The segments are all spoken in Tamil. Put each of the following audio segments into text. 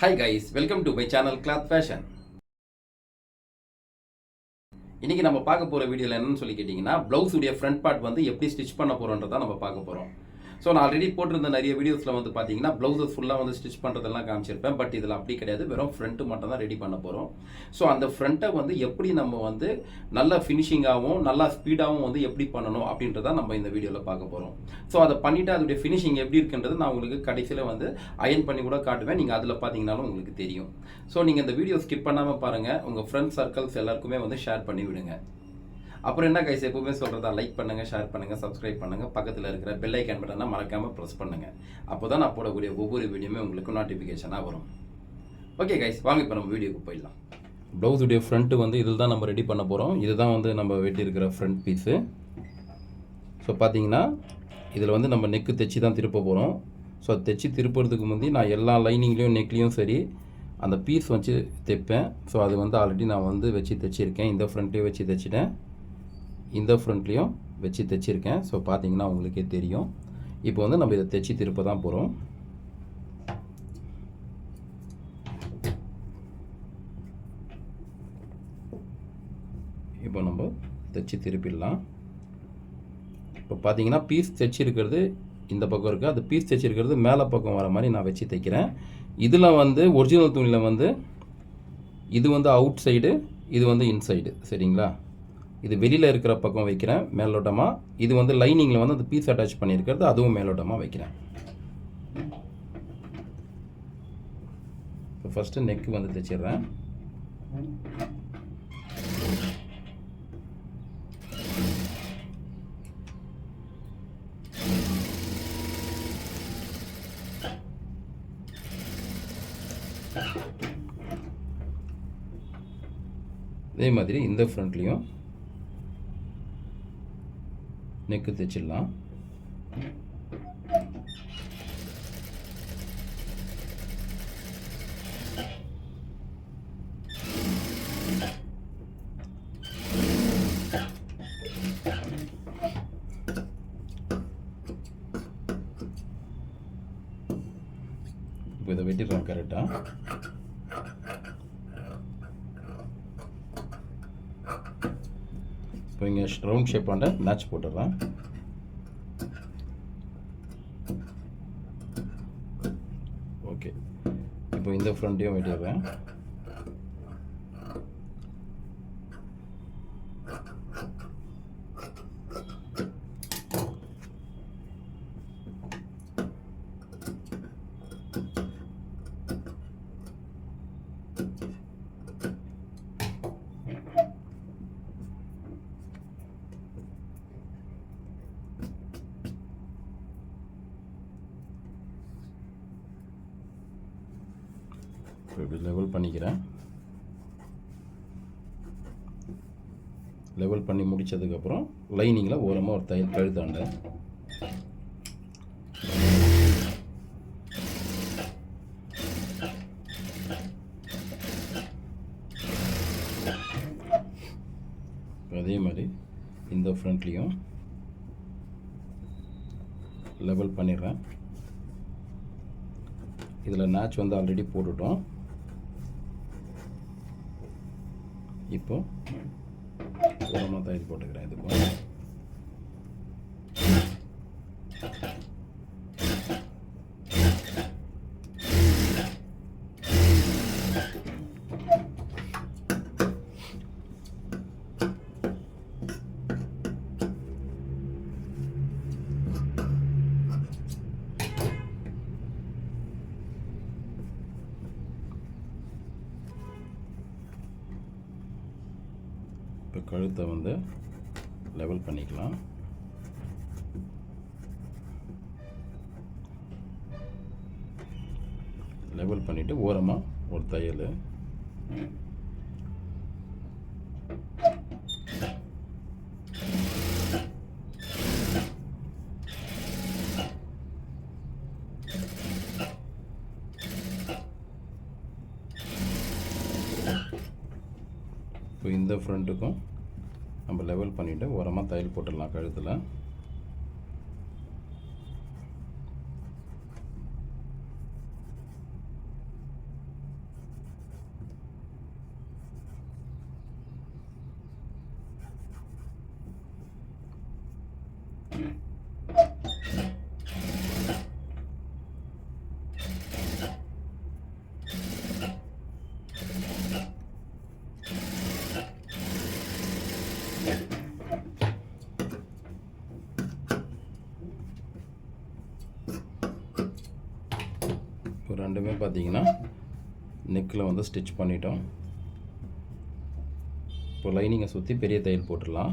Hi guys welcome to my channel cloth fashion இன்னைக்கு நம்ம பார்க்க போகிற வீடியோவில் என்னன்னு சொல்லி கேட்டிங்கன்னா ப்ளவுஸுடைய உடைய ஃப்ரண்ட் பார்ட் வந்து எப்படி ஸ்டிச் பண்ண போகிறோன்றதான் நம்ம பார்க்க போகிறோம் ஸோ நான் ஆல்ரெடி போட்டிருந்த நிறைய வீடியோஸில் வந்து பார்த்தீங்கன்னா ப்ளவுஸஸ் ஃபுல்லாக வந்து ஸ்டிச் பண்ணுறதெல்லாம் காமிச்சிருப்பேன். பட் இதில் அப்படி கிடையாது. வெறும் ஃப்ரண்ட்டு மட்டும் தான் ரெடி பண்ண போகிறோம் ஸோ அந்த ஃப்ரண்ட்டை வந்து எப்படி நம்ம வந்து நல்ல ஃபினிஷிங்காகவும் நல்லா ஸ்பீடாகவும் வந்து எப்படி பண்ணணும் அப்படின்றத நம்ம இந்த வீடியோவில் பார்க்க போகிறோம் ஸோ அதை பண்ணிவிட்டு அதோடைய ஃபினிஷிங் எப்படி இருக்குன்றது நான் உங்களுக்கு கடைசியில் வந்து அயன் பண்ணி கூட காட்டுவேன். நீங்கள் அதில் பார்த்தீங்கனாலும் உங்களுக்கு தெரியும். ஸோ நீங்கள் இந்த வீடியோ ஸ்கிப் பண்ணாமல் பாருங்கள் உங்கள் ஃப்ரெண்ட்ஸ் சர்க்கிள்ஸ் எல்லாருக்குமே வந்து ஷேர் பண்ணி விடுங்க. அப்புறம் என்ன கைஸ் எப்பவுமே சொல்கிறதா லைக் பண்ணுங்கள் ஷேர் பண்ணுங்கள் சப்ஸ்கிரைப் பண்ணுங்கள் பக்கத்தில் இருக்கிற பெல் ஐக்கான் பட்டனை மறக்காமல் ப்ரெஸ் பண்ணுங்கள் அப்போ தான் நான் போடக்கூடிய ஒவ்வொரு வீடியோமே உங்களுக்கு நோட்டிஃபிகேஷனாக வரும். ஓகே கைஸ் வாங்க இப்போ நம்ம வீடியோக்கு போயிடலாம். ப்ளவுஸுடைய ஃப்ரண்ட்டு வந்து இதில் தான் நம்ம ரெடி பண்ண போகிறோம் இதுதான் வந்து நம்ம வெட்டியிருக்கிற ஃப்ரண்ட் பீஸு ஸோ பார்த்தீங்கன்னா இதில் வந்து நம்ம நெக்கு தைச்சி தான் திருப்ப போகிறோம் ஸோ தைச்சி திருப்புறதுக்கு முந்தி நான் எல்லா லைனிங்லேயும் நெக்லேயும் சரி அந்த பீஸ் வச்சு தைப்பேன். ஸோ அது வந்து ஆல்ரெடி நான் வந்து வச்சு தைச்சிருக்கேன். இந்த ஃப்ரண்ட்லேயும் வச்சு தைச்சிட்டேன். இந்த ஃப்ரண்ட்லேயும் வச்சு தைச்சிருக்கேன். ஸோ பார்த்தீங்கன்னா உங்களுக்கே தெரியும். இப்போ வந்து நம்ம இதை தைச்சி திருப்ப தான் போகிறோம் இப்போ நம்ம தைச்சி திருப்பிடலாம். இப்போ பார்த்தீங்கன்னா பீஸ் தைச்சிருக்கிறது இந்த பக்கம் இருக்குது அது பீஸ் தைச்சிருக்கிறது மேலே பக்கம் வர மாதிரி நான் வச்சு தைக்கிறேன். இதில் வந்து ஒரிஜினல் துணியில் வந்து இது வந்து அவுட் சைடு இது வந்து இன்சைடு சரிங்களா? இது வெளியில் இருக்கிற பக்கம் வைக்கிறேன் மேலோட்டமாக இது வந்து லைனிங்கில் வந்து அந்த பீஸ் அட்டாச் பண்ணியிருக்கிறது அதுவும் மேலோட்டமாக வைக்கிறேன். இப்போ ஃபஸ்ட்டு நெக்கு வந்து தைச்சிடுறேன். அதே மாதிரி இந்த ஃப்ரண்ட்லேயும் நெக்கு தைச்சிடலாம். இப்போ இதை வெட்டிடுறேன் கரெக்டாக இப்போ இங்கே ரவுண்ட் ஷேப் பண்ண மேட்ச் போட்டுடுறேன் ஓகே இப்போ இந்த ஃப்ரண்ட்டையும் வெட்டிடுறேன். இப்படி லெவல் பண்ணிக்கிறேன். லெவல் பண்ணி முடித்ததுக்கப்புறம் லைனிங்கில் ஓரமாக ஒரு தையல் கழுத்தாண்ட. அதே மாதிரி இந்த ஃப்ரண்ட்லேயும் லெவல் பண்ணிடுறேன். இதில் நேச் வந்து ஆல்ரெடி போட்டுட்டோம். இப்போ ஓரமாக தையல் போட்டுக்கிறேன் இதுக்கும் இப்போ கழுத்தை வந்து லெவல் பண்ணிக்கலாம் லெவல் பண்ணிவிட்டு ஓரமாக ஒரு தையல். இப்போ இந்த ஃப்ரண்ட்டுக்கும் நம்ம லெவல் பண்ணிவிட்டு ஓரமாக தையல் போட்டுடலாம் கழுத்தில். ரெண்டுமே பார்த்தீங்கன்னா நெக்கில் வந்து ஸ்டிச் பண்ணிட்டோம். இப்போ லைனிங்கை சுற்றி பெரிய தையல் போட்டுடலாம்.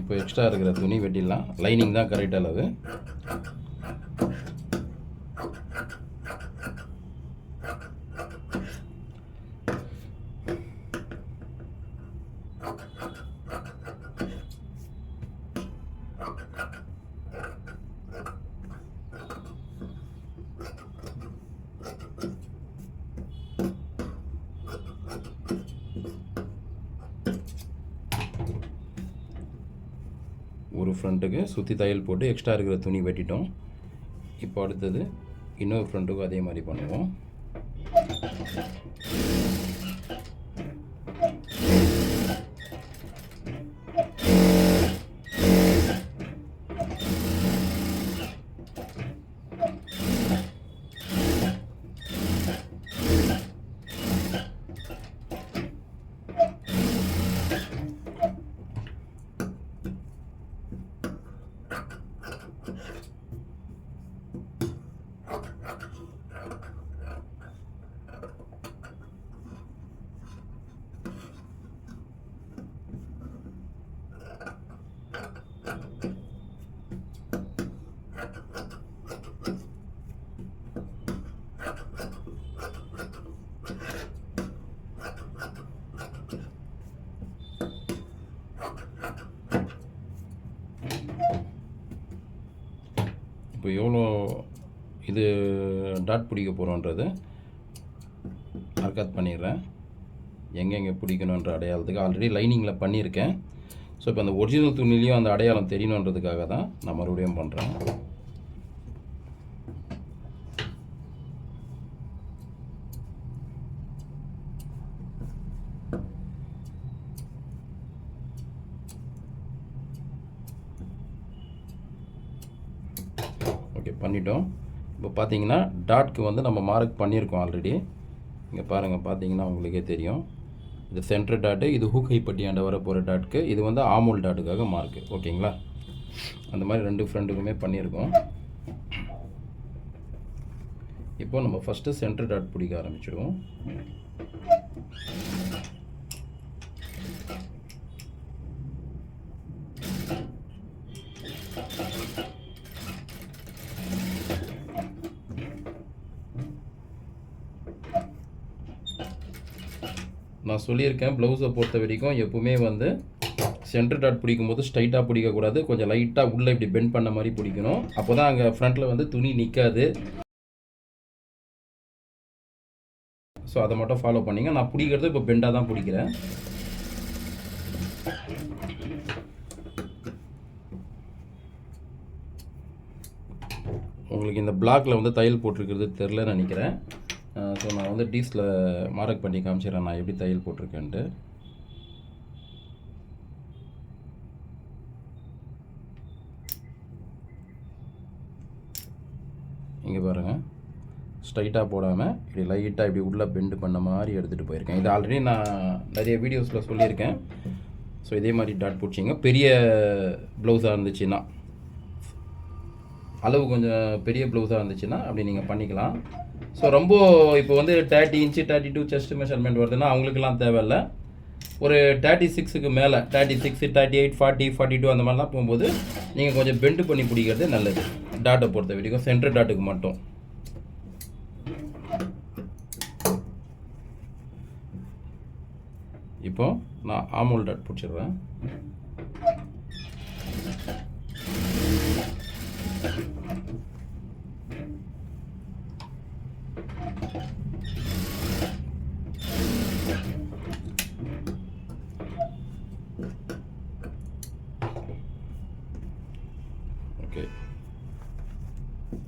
இப்போ எக்ஸ்ட்ரா இருக்கிற துணி வெட்டிடலாம். லைனிங் தான் கரெக்ட் அளவு ஒரு ஃப்ரண்ட்டுக்கு சுற்றி தையல் போட்டு எக்ஸ்ட்ரா இருக்கிற துணி வெட்டிட்டோம். இப்போ அடுத்தது இன்னொரு ஃப்ரண்ட்டுக்கும் அதே மாதிரி பண்ணுவோம். இப்போ எவ்வளோ இது டாட் பிடிக்க போகிறோன்றது மார்க்கத் பண்ணிடுறேன். எங்கெங்கே பிடிக்கணுன்ற அடையாளத்துக்கு ஆல்ரெடி லைனிங்கில் பண்ணியிருக்கேன். ஸோ இப்போ அந்த ஒரிஜினல் துணிலையும் அந்த அடையாளம் தெரியணுன்றதுக்காக தான் நான் மறுபடியும் பண்ணுறேன் ஓகே பண்ணிட்டோம் இப்போ பார்த்தீங்கன்னா டாட்க்கு வந்து நம்ம மார்க் பண்ணியிருக்கோம் ஆல்ரெடி இங்கே பாருங்கள் பார்த்தீங்கன்னா உங்களுக்கே தெரியும். இது சென்டர் டாட்டு இது ஹூக்கை பட்டியாண்ட வர போகிற டாட்க்கு இது வந்து ஆமூல் டாட்டுக்காக மார்க்கு ஓகேங்களா? அந்த மாதிரி ரெண்டு ஃப்ரெண்டுக்குமே பண்ணியிருக்கோம். இப்போ நம்ம ஃபஸ்ட்டு சென்டர் டாட் பிடிக்க ஆரம்பிச்சிடுவோம் நான் சொல்லியிருக்கேன். ப்ளவுஸை பொறுத்த வரைக்கும் எப்பவுமே வந்து சென்டர் டாட் பிடிக்கும் போது ஸ்ட்ரைட்டாக பிடிக்கக்கூடாது. கொஞ்சம் லைட்டாக உள்ளே இப்படி பெண்ட் பண்ண மாதிரி பிடிக்கணும். அப்போ தான் அங்கே ஃப்ரண்ட்டில் வந்து துணி நிற்காது ஸோ அதை மட்டும் ஃபாலோ பண்ணிங்க. நான் பிடிக்கிறது இப்போ பெண்டாக தான் பிடிக்கிறேன். உங்களுக்கு இந்த பிளாக்ல வந்து தையல் போட்டிருக்கிறது தெரிலன்னு நினைக்கிறேன். ஸோ நான் வந்து டீஸில் மார்க் பண்ணி காமிச்சிடுறேன். நான் எப்படி தையல் போட்டிருக்கேன்ட்டு. இங்கே பாருங்கள் ஸ்ட்ரைட்டாக போடாமல் இப்படி லைட்டாக இப்படி உள்ளே பெண்டு பண்ண மாதிரி எடுத்துகிட்டு போயிருக்கேன். இது ஆல்ரெடி நான் நிறைய வீடியோஸில் சொல்லியிருக்கேன். ஸோ இதே மாதிரி டாட் பிடிச்சிங்க பெரிய ப்ளவுஸாக இருந்துச்சுன்னா. அளவு கொஞ்சம் பெரிய ப்ளவுஸாக இருந்துச்சுன்னா அப்படி நீங்கள் பண்ணிக்கலாம். ஸோ ரொம்ப இப்போ வந்து thirty inch thirty two chest measurement வருதுன்னா அவங்களுக்குலாம் தேவையில்லை. ஒரு தேர்ட்டி சிக்ஸுக்கு மேலே thirty six thirty eight forty forty two அந்த மாதிரிலாம் போகும்போது நீங்கள் கொஞ்சம் பெண்டு பண்ணி பிடிக்கிறது நல்லது. டாட்டை பொறுத்த வரைக்கும் சென்ட்ரு டாட்டுக்கு மட்டும். இப்போ நான் ஆமூல் டாட் பிடிச்சிடுறேன். ஓகே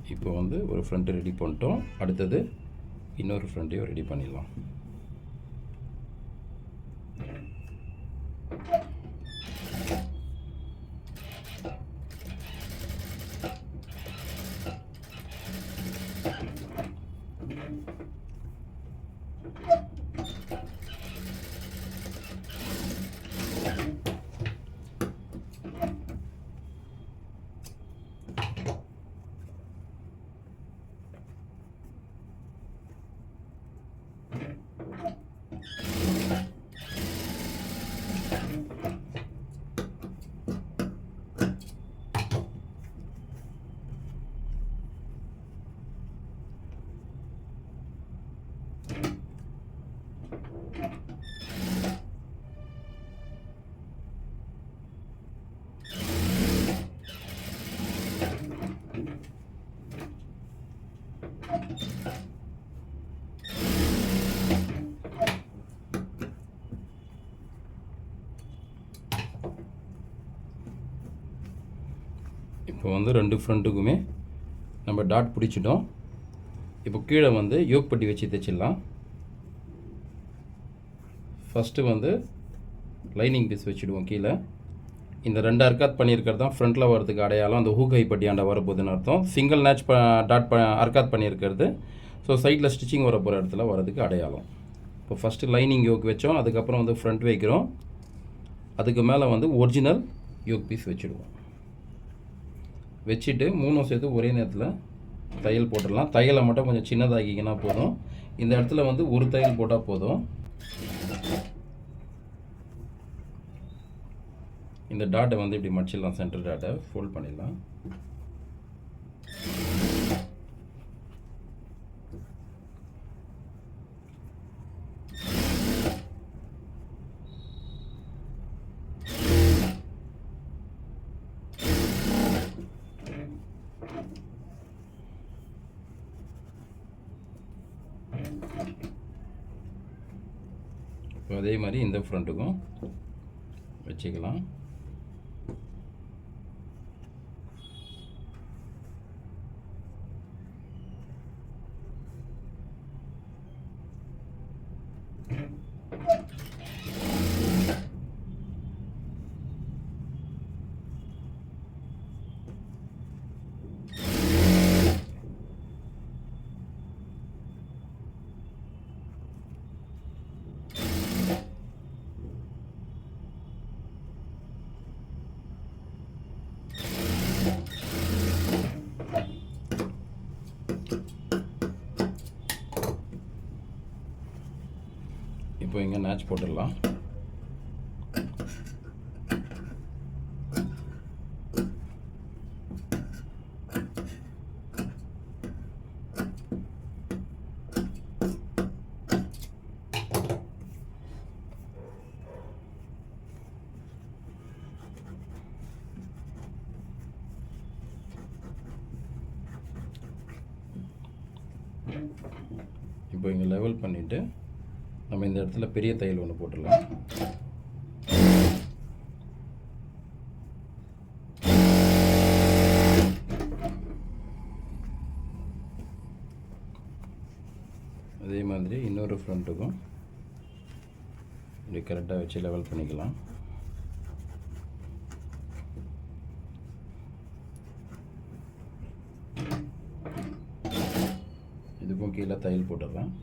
இப்போ வந்து ஒரு ஃப்ரண்ட்டு ரெடி பண்ணிட்டோம். அடுத்தது இன்னொரு ஃப்ரண்ட்டையும் ரெடி பண்ணிடலாம். இப்போ வந்து ரெண்டு ஃப்ரண்ட்டுக்குமே நம்ம டாட் பிடிச்சிட்டோம். இப்போ கீழே வந்து யோக் பட்டி வச்சு தைச்சிடலாம். ஃபஸ்ட்டு வந்து லைனிங் பீஸ் வச்சுடுவோம் கீழே. இந்த ரெண்டு அர்க்காத் பண்ணியிருக்கிறது தான் ஃப்ரண்ட்டில் வரதுக்கு அடையாளம். அந்த ஹூக் ஹை பட்டியாண்ட வரப்போகுதுன்னு அர்த்தம். சிங்கிள் நேச் ப டாட் ப அர்க்காத் பண்ணியிருக்கிறது. ஸோ சைடில் ஸ்டிச்சிங் வர போகிற இடத்துல வரதுக்கு அடையாளம். இப்போ ஃபஸ்ட்டு லைனிங் யோக் வச்சோம். அதுக்கப்புறம் வந்து ஃப்ரண்ட் வைக்கிறோம். அதுக்கு மேலே வந்து ஒரிஜினல் யோக் பீஸ் வச்சுடுவோம். வச்சுட்டு மூணும் சேர்த்து ஒரே நேரத்தில் தையல் போட்டுடலாம். தையலை மட்டும் கொஞ்சம் சின்னதாக்கிங்கன்னா போதும். இந்த இடத்துல வந்து ஒரு தையல் போட்டால் போதும். இந்த டாட்டை வந்து இப்படி மடிச்சிடலாம் சென்டர் டாட்டை ஃபோல்ட் பண்ணிடலாம் இப்போ அதே மாதிரி இந்த ஃப்ரண்ட்டுக்கும் வச்சுக்கலாம். இப்போ இங்கே மேட்ச் போட்டுடலாம். இப்போ இங்கே லெவல் பண்ணிவிட்டு நம்ம இந்த இடத்துல பெரிய தையல் ஒன்று போட்டுடலாம். அதே மாதிரி இன்னொரு ஃப்ரண்ட்டுக்கும் இப்படி கரெக்டாக வச்சு லெவல் பண்ணிக்கலாம். இதுக்கும் கீழே தையல் போட்டுடலாம்.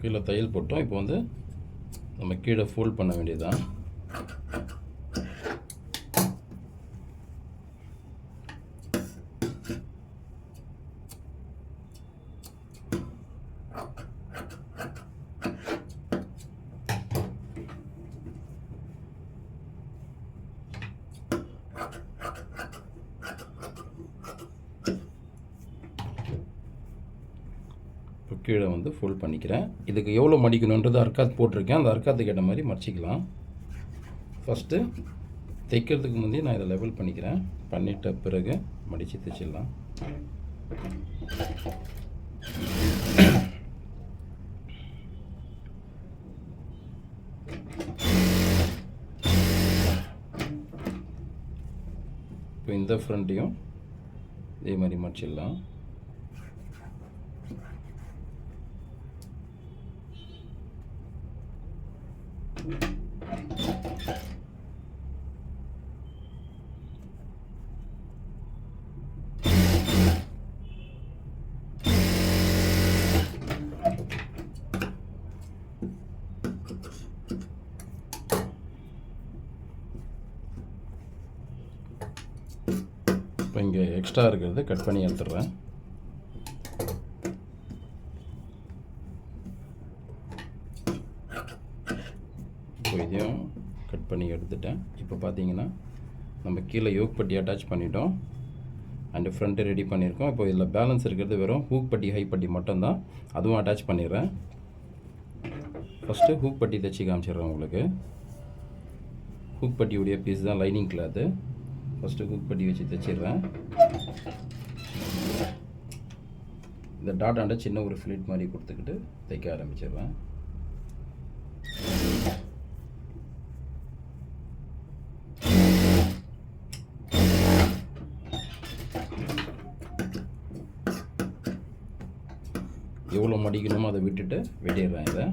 கீழே தையல் போட்டோம். இப்போ வந்து நம்ம கீழே ஃபோல்ட் பண்ண வேண்டியதுதான். கீழே வந்து ஃபோல்ட் பண்ணிக்கிறேன். இதுக்கு எவ்வளோ மடிக்கணுன்றது அர்க்காத் போட்டிருக்கேன். அந்த அர்க்காத்துக்கு ஏற்ற மாதிரி மடிச்சிக்கலாம். ஃபஸ்ட்டு தைக்கிறதுக்கு முந்தைய நான் இதை லெவல் பண்ணிக்கிறேன். பண்ணிட்ட பிறகு மடித்து தைச்சிடலாம். இப்போ இந்த ஃப்ரண்ட்டையும் இதே மாதிரி மடிச்சிடலாம். இங்கே எக்ஸ்ட்ரா இருக்கிறத கட் பண்ணி எடுத்துடுறேன். இப்போ இதையும் கட் பண்ணி எடுத்துட்டேன். இப்போ பார்த்தீங்கன்னா நம்ம கீழே யோக் பட்டி அட்டாச் பண்ணிட்டோம். அண்டு ஃப்ரண்ட்டு ரெடி பண்ணியிருக்கோம். இப்போ இதில் பேலன்ஸ் இருக்கிறது வெறும் ஹூக் பட்டி ஹை பட்டி மட்டும்தான். அதுவும் அட்டாச் பண்ணிடுறேன். ஃபஸ்ட்டு ஹூக் பட்டி தைச்சி காமிச்சிடுறேன் உங்களுக்கு. ஹூக் பட்டியுடைய பீஸ் தான் லைனிங் கிளாத்து ஃபஸ்ட்டு குக் பண்ணி வச்சு தைச்சிடுறேன். இந்த டாட் சின்ன ஒரு ஃபிளிட் மாதிரி கொடுத்துக்கிட்டு தைக்க ஆரம்பிச்சிடுறேன். எவ்வளோ மடிக்கணுமோ அதை விட்டுட்டு வெட்டிடுறேன் இதை.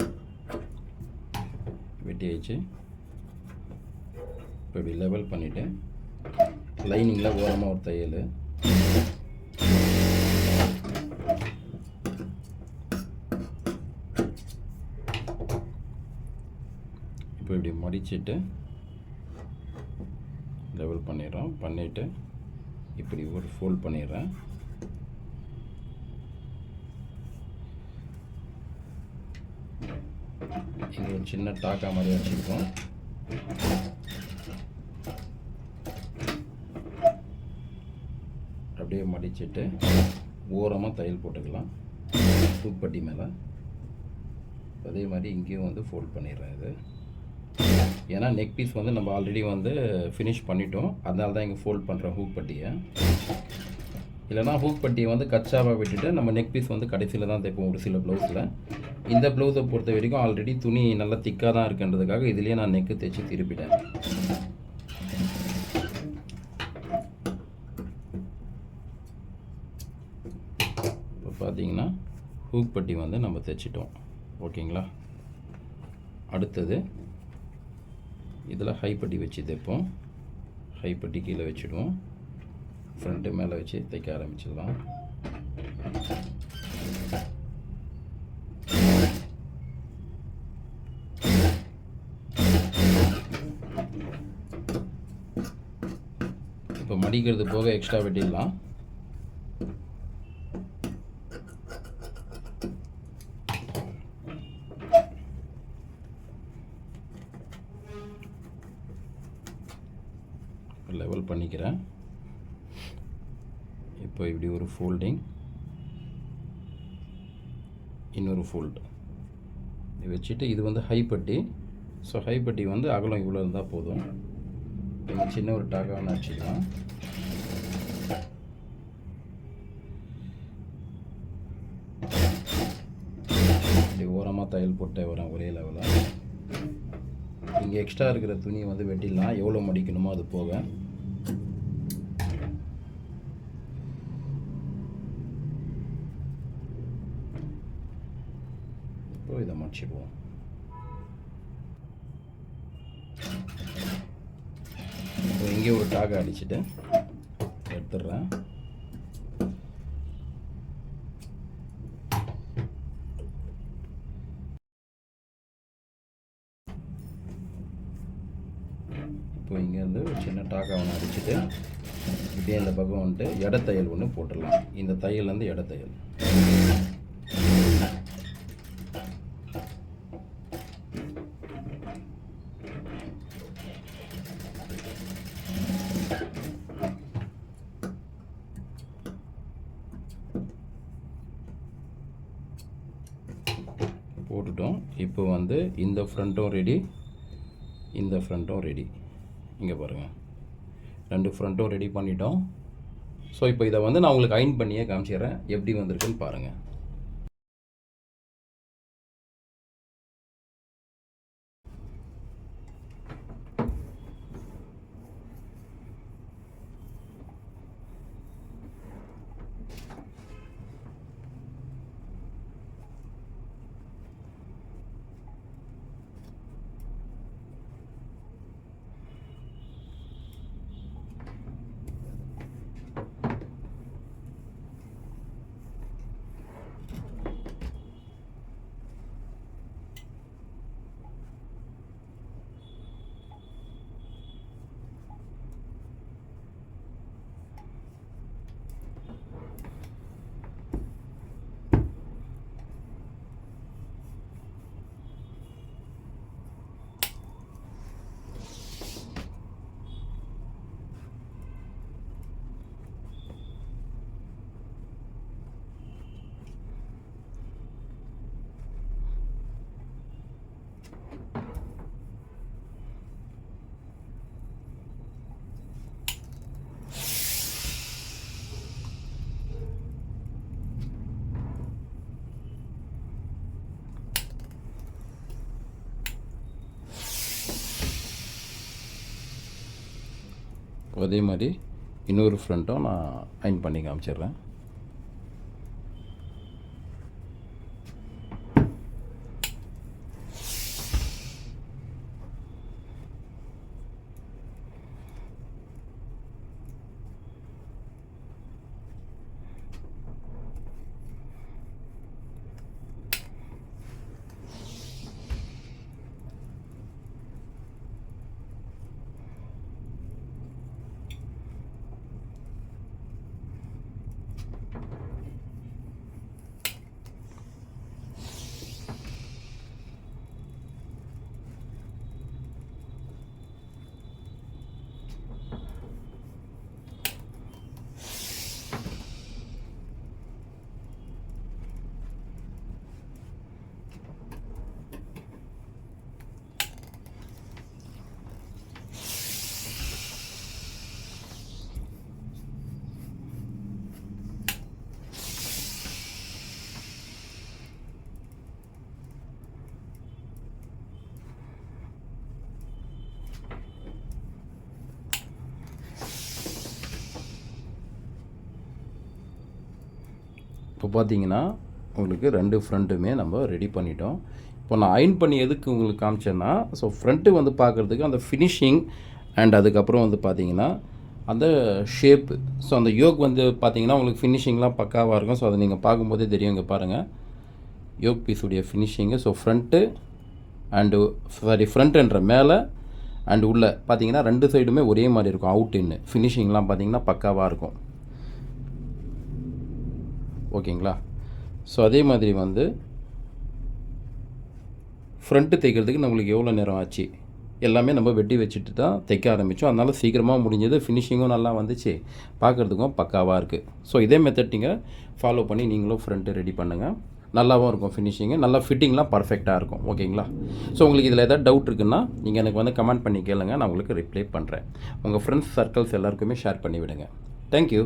வெட்டியாச்சு இப்போ இப்படி லெவல் பண்ணிவிட்டு லைனிங்கில் ஓரமாக ஒரு தையல். இப்போ இப்படி மடிச்சுட்டு லெவல் பண்ணிடுறோம். பண்ணிவிட்டு இப்படி ஒரு ஃபோல்ட் பண்ணிடுறேன். இங்கே ஒரு சின்ன டாக்கா மாதிரி வச்சுருக்கோம் அப்படியே மடிச்சுட்டு ஓரமாக தையல் போட்டுக்கலாம். தூப்பட்டி மேலே. அதே மாதிரி இங்கேயும் வந்து ஃபோல்ட் பண்ணிடுறேன் இது. ஏன்னா நெக் பீஸ் வந்து நம்ம ஆல்ரெடி வந்து ஃபினிஷ் பண்ணிட்டோம். அதனால தான் இங்கே ஃபோல்ட் பண்ணுறேன் ஹூக் பட்டியை. இல்லைனா ஹூக் பட்டியை வந்து கச்சாவாக விட்டுட்டு நம்ம நெக் பீஸ் வந்து கடைசியில் தான் தைப்போம் ஒரு சில ப்ளவுஸில் இந்த ப்ளவுஸை பொறுத்த வரைக்கும் ஆல்ரெடி துணி நல்லா திக்காக தான் இருக்குன்றதுக்காக இதுலேயே நான் நெக்கு தைச்சி திருப்பிட்டேன். இப்போ பார்த்தீங்கன்னா ஹூக் பட்டி வந்து நம்ம தைச்சிட்டோம். ஓகேங்களா? அடுத்தது இதில் ஹை பட்டி வச்சு தைப்போம். ஹை பட்டி கீழே வச்சுடுவோம். ஃப்ரண்ட்டு மேலே வச்சு தைக்க ஆரம்பிச்சிடலாம். இப்போ மடிக்கிறது போக எக்ஸ்ட்ரா வெட்டிடலாம் லெவல் பண்ணிக்கிறேன் இப்போ இப்படி ஒரு ஃபோல்டிங் இன்னொரு ஃபோல்டு இதை வச்சுட்டு இது வந்து ஹை பட்டி. ஸோ ஹை பட்டி வந்து அகலம் இவ்வளோ இருந்தால் போதும். நீங்கள் சின்ன ஒரு டாக்காக வேணா வச்சுக்கலாம். இப்படி ஓரமாக தையல் போட்டே வரேன் ஒரே லெவலாக இங்கே எக்ஸ்ட்ரா இருக்கிற துணியை வந்து வெட்டிடலாம். எவ்வளோ மடிக்கணுமோ அது போக. இப்போ இதை மடிச்சிடுவோம் இப்போ இங்கே ஒரு டாக அடிச்சுட்டு எடுத்துடுறேன் இப்போ இங்கேருந்து ஒரு சின்ன டாக்கா ஒன்று அடிச்சுட்டு இப்படியே இந்த பக்கம் வந்துட்டு எடை தையல் ஒன்று போட்டுடலாம். இந்த தையல்லேருந்து எடை தையல் போட்டுட்டோம் இப்போ வந்து இந்த ஃப்ரண்ட்டும் ரெடி இந்த ஃப்ரண்ட்டும் ரெடி. இங்கே பாருங்கள் ரெண்டு ஃப்ரண்ட்டும் ரெடி பண்ணிட்டோம். ஸோ இப்போ இதை வந்து நான் உங்களுக்கு அயன் பண்ணியே காமிச்சிடுறேன். எப்படி வந்திருக்குன்னு பாருங்கள் அதே மாதிரி இன்னொரு ஃப்ரண்ட்டும் நான் அயன் பண்ணி காமிச்சிடுறேன். இப்போ பார்த்தீங்கன்னா உங்களுக்கு ரெண்டு ஃப்ரண்ட்டுமே நம்ம ரெடி பண்ணிட்டோம். இப்போ நான் அயன் பண்ணி எதுக்கு உங்களுக்கு காமிச்சேன்னா ஸோ ஃப்ரண்ட்டு வந்து பார்க்குறதுக்கு அந்த ஃபினிஷிங் அண்ட் அதுக்கப்புறம் வந்து பார்த்தீங்கன்னா அந்த ஷேப்பு ஸோ அந்த யோக் வந்து பார்த்தீங்கன்னா உங்களுக்கு ஃபினிஷிங்லாம் பக்காவாக இருக்கும். ஸோ அதை நீங்கள் பார்க்கும்போதே தெரியும் இங்கே பாருங்கள் yoke பீஸுடைய finishing so front and sorry ஃப்ரண்ட்டுன்ற மேலே அண்ட் உள்ளே பார்த்தீங்கன்னா ரெண்டு சைடுமே ஒரே மாதிரி இருக்கும். அவுட் இன்னு ஃபினிஷிங்லாம் பார்த்தீங்கன்னா பக்காவாக இருக்கும். ஓகேங்களா? ஸோ அதே மாதிரி வந்து ஃப்ரண்ட்டு தைக்கிறதுக்கு நம்மளுக்கு எவ்வளோ நேரம் ஆச்சு? எல்லாமே நம்ம வெட்டி வச்சுட்டு தான் தைக்க ஆரம்பித்தோம் அதனால் சீக்கிரமாக முடிஞ்சது ஃபினிஷிங்கும் நல்லா வந்துச்சு. பார்க்குறதுக்கும் பக்காவாக இருக்குது ஸோ இதே மெத்தட் நீங்கள் ஃபாலோ பண்ணி நீங்களும் ஃப்ரண்ட்டு ரெடி பண்ணுங்கள் நல்லாவும் இருக்கும் ஃபினிஷிங்கு நல்லா ஃபிட்டிங்லாம் பர்ஃபெக்டாக இருக்கும். ஓகேங்களா? ஸோ உங்களுக்கு இதில் ஏதாவது டவுட் இருக்குன்னா நீங்கள் எனக்கு வந்து கமெண்ட் பண்ணி கேளுங்க. நான் உங்களுக்கு ரிப்ளை பண்ணுறேன் உங்கள் ஃப்ரெண்ட்ஸ் சர்க்கிள்ஸ் எல்லாருக்குமே ஷேர் பண்ணி விடுங்க தேங்க்யூ